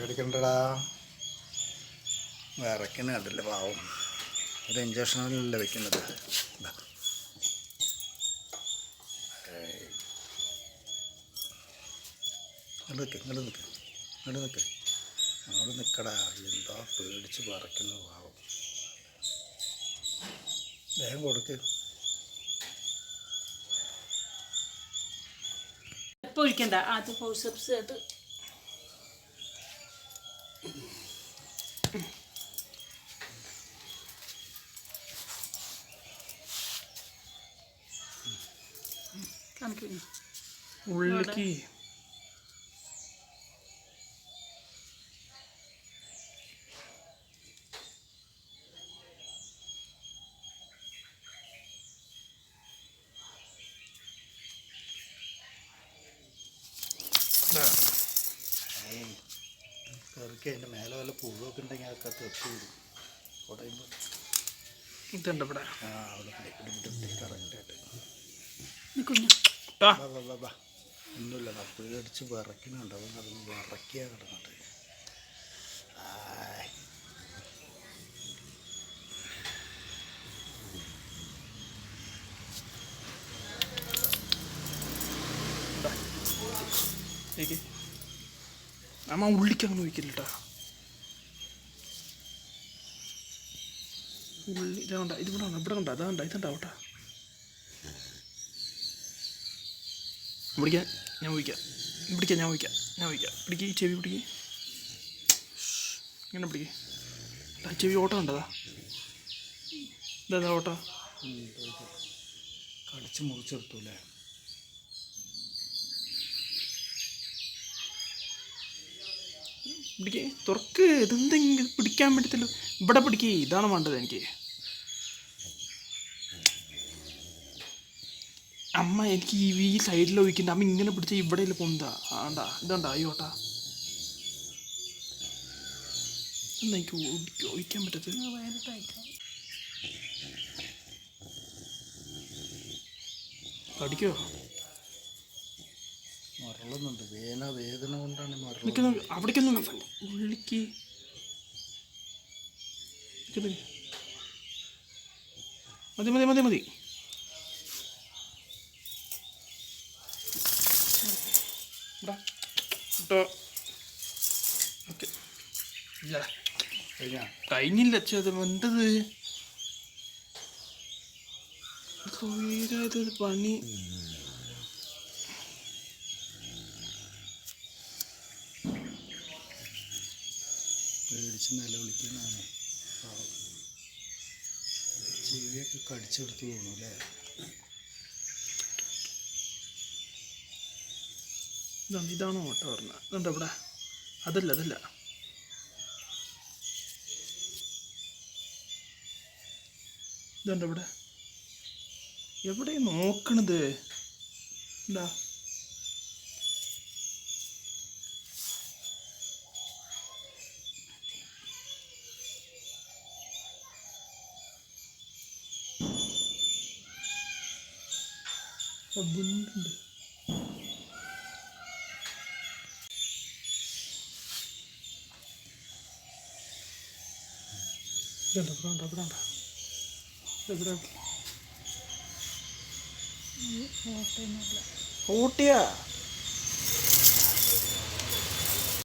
പേടിക്കണ്ടടാ. വിറയ്ക്കുന്ന കണ്ടില്ല പാവം. ഒരു ഇഞ്ചക്ഷനല്ല വെക്കുന്നത്. ഇങ്ങോട്ട് നിൽക്ക് ഇങ്ങോട്ട് നിൽക്ക് ഇങ്ങോട്ട് നിൽക്ക് അങ്ങോട്ട് നിൽക്കടാ എന്താ പേടിച്ച് വിറക്കുന്ന പാവം. വേഗം കൊടുക്ക്. ഒഴിക്കണ്ട. ആദ്യം ഫോഴ്സപ്സ് ആയിട്ട് കാണിക്കുന്നു ഉള്ളിലേക്ക്. കറിക്ക് അതിന്റെ മേലെ വല്ല പുഴുവൊക്കെ ഉണ്ടെങ്കിൽ അതൊക്കെ തെത്തി വിടും ഇതുണ്ട് ഇവിടെ. ആ അവിടെ കറക്റ്റായിട്ട് ഒന്നുമില്ല വിറയ്ക്കുന്നുണ്ട്. അവൻ അത് വിറയ്ക്കുക. ഏക്ക് അമ്മ ഉള്ളിക്കങ്ങനെ ഒഴിക്കില്ലട്ടാ ഉള്ളി ഇതാ കണ്ട? ഇത് ഇവിടെ കണ്ട? ഇവിടെ കണ്ട? അതാ കണ്ട? ഇതുണ്ടാവട്ടാ. പിടിക്കാൻ ഞാൻ വിളിക്കാം. പിടിക്കാം ഞാൻ വിളിക്കാം ഞാൻ വിളിക്കാം. പിടിക്ക് ഈ ചെവി പിടിക്ക്. ഇങ്ങനെ പിടിക്ക്. ആ ചെവി ഓട്ടം ഉണ്ടതാ ഇതാ ഓട്ട. കടിച്ച് മുറിച്ചെടുത്തു അല്ലേ പിടിക്കേ തുറക്ക്. ഇതെന്തെങ്കിലും പിടിക്കാൻ പറ്റത്തില്ല ഇവിടെ പിടിക്കേ. ഇതാണ് വേണ്ടത് എനിക്ക്. അമ്മ എനിക്ക് ഈ ഈ സൈഡിൽ ഒഴിക്കണ്ട. അമ്മ ഇങ്ങനെ പിടിച്ച ഇവിടെ പൊന്താ. ആണ്ടാ ഇതാണ്ടാ അയ്യോട്ടാ. എന്നാ എനിക്ക് ഒഴിക്ക- ഒഴിക്കാൻ പറ്റത്തില്ല. കടിക്കോ വേന വേദന കൊണ്ടാണ് അവിടേക്കൊന്നും ഉള്ളിക്ക്. മതി മതി മതി മതി. ഇതാ. ഇട്ടോ ഓക്കെ ഇല്ല കഴിഞ്ഞാ കഴിഞ്ഞില്ല അത് എന്തത് പണി പേടിച്ച് നിലവിളിക്കുന്നതാണ്. ചെവിയൊക്കെ കടിച്ചെടുത്ത് തോന്നും അല്ലേ? ഇതാണ് ഇതാണോ ഓട്ട പറഞ്ഞത് ഇതുണ്ട് ഇവിടെ? അതല്ല അതല്ല. ഇതുണ്ട് ഇവിടെ? എവിടെ നോക്കണത്? എന്താ ഉണ്ട്. ഇതുണ്ട് ഇവിടെ ഉണ്ട് ഇവിടെ ഉണ്ട് ഇവിടെ ഊട്ടിയാ?